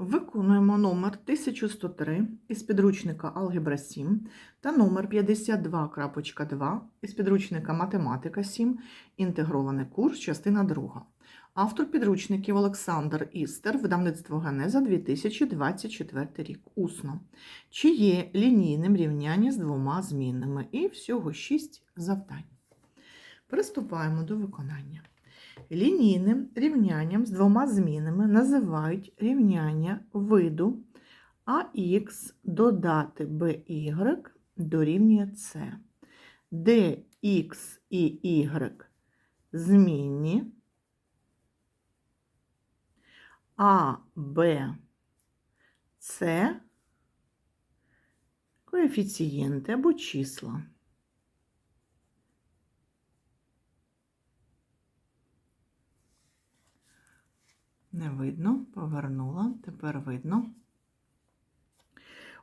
Виконуємо номер 1103 із підручника Алгебра 7 та номер 52.2 із підручника Математика 7, інтегрований курс, частина 2. Автор підручників Олександр Істер, видавництво Генеза 2024 рік. Усно. Чи є лінійним рівняння з двома змінними? І всього 6 завдань. Приступаємо до виконання. Лінійним рівнянням з двома змінами називають рівняння виду ax додати by дорівнює c, де x і y змінні, а b, c. коефіцієнти або числа. Не видно, повернула, тепер видно.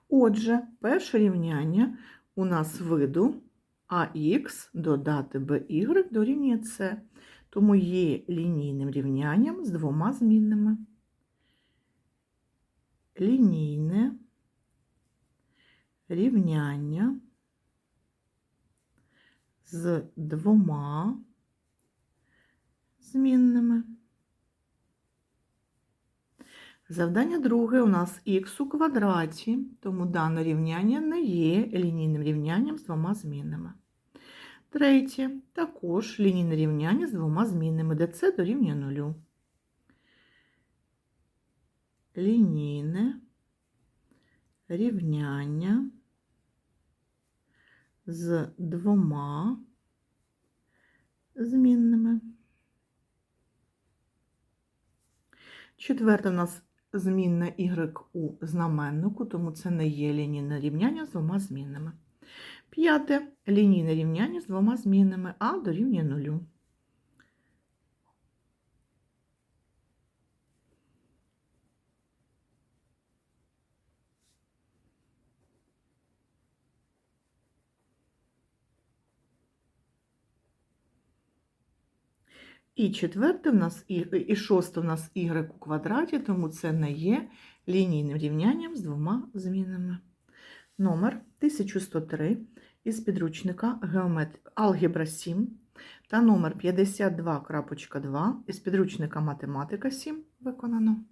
Отже, перше рівняння у нас виду ax додати by дорівнює c, тому є лінійним рівнянням з двома змінними. Лінійне рівняння з двома змінними. Завдання друге у нас х у квадраті, тому дане рівняння не є лінійним рівнянням з двома змінними. Третє також лінійне рівняння з двома змінними, де це дорівнює нулю. Лінійне рівняння з двома змінними. Четверте у нас змінна y у знаменнику, тому це не є лінійне рівняння з двома змінними. П'яте лінійне рівняння з двома змінними, а дорівнює нулю. І четверте в нас і, і шосте в нас y у квадраті, тому це не є лінійним рівнянням з двома змінами. Номер 1103 із підручника. Алгебра 7 та номер 52.2 із підручника Математика 7 виконано.